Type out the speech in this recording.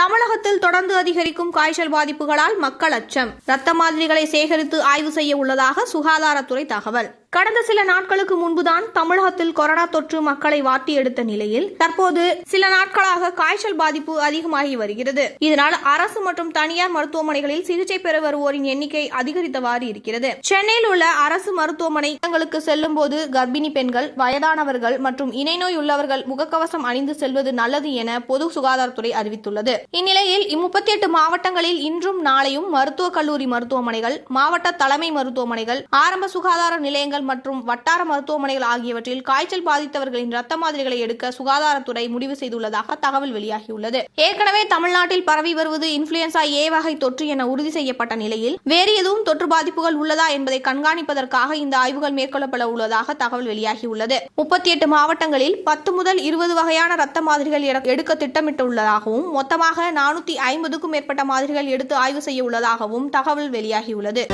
தமிழகத்தில் தொடர்ந்து அதிகரிக்கும் காய்ச்சல் பாதிப்புகளால் மக்கள் அச்சம். ரத்த மாதிரிகளை சேகரித்து ஆய்வு செய்ய உள்ளதாக சுகாதாரத்துறை தகவல். கடந்த சில நாட்களுக்கு முன்புதான் தமிழகத்தில் கொரோனா தொற்று மக்களை வாட்டி எடுத்த நிலையில் தற்போது சில நாட்களாக காய்ச்சல் பாதிப்பு அதிகமாகி வருகிறது. இதனால் அரசு மற்றும் தனியார் மருத்துவமனைகளில் சிகிச்சை பெற வருவோரின் எண்ணிக்கை அதிகரித்தவாறு இருக்கிறது. சென்னையில் உள்ள அரசு மருத்துவமனை இடங்களுக்கு செல்லும் போது கர்ப்பிணி பெண்கள் வயதானவர்கள் மற்றும் இணைநோய் உள்ளவர்கள் முகக்கவசம் அணிந்து செல்வது நல்லது என பொது சுகாதாரத்துறை அறிவித்துள்ளது. இந்நிலையில் இம்முப்பத்தி எட்டு மாவட்டங்களில் இன்றும் நாளையும் மருத்துவக் கல்லூரி மருத்துவமனைகள் மாவட்ட தலைமை மருத்துவமனைகள் ஆரம்ப சுகாதார நிலையங்கள் மற்றும் வட்டார மருத்துவமனைகள் ஆகியவற்றில் காய்ச்சல் பாதித்தவர்களின் ரத்த மாதிரிகளை எடுக்க சுகாதாரத்துறை முடிவு செய்துள்ளதாக தகவல் வெளியாகியுள்ளது. ஏற்கனவே தமிழ்நாட்டில் பரவி வருவது இன்ஃபுளுன்சா ஏ வகை தொற்று என உறுதி செய்யப்பட்ட நிலையில் வேறு எதுவும் தொற்று பாதிப்புகள் உள்ளதா என்பதை கண்காணிப்பதற்காக இந்த ஆய்வுகள் மேற்கொள்ளப்பட உள்ளதாக தகவல் வெளியாகியுள்ளது. முப்பத்தி எட்டு மாவட்டங்களில் பத்து முதல் இருபது வகையான ரத்த மாதிரிகள் எட- எடுக்க திட்டமிட்டுள்ளதாகவும் மொத்தமாக நானூத்தி ஐம்பதுக்கும் மேற்பட்ட மாதிரிகள் எடுத்து ஆய்வு செய்ய உள்ளதாகவும் தகவல் வெளியாகியுள்ளது.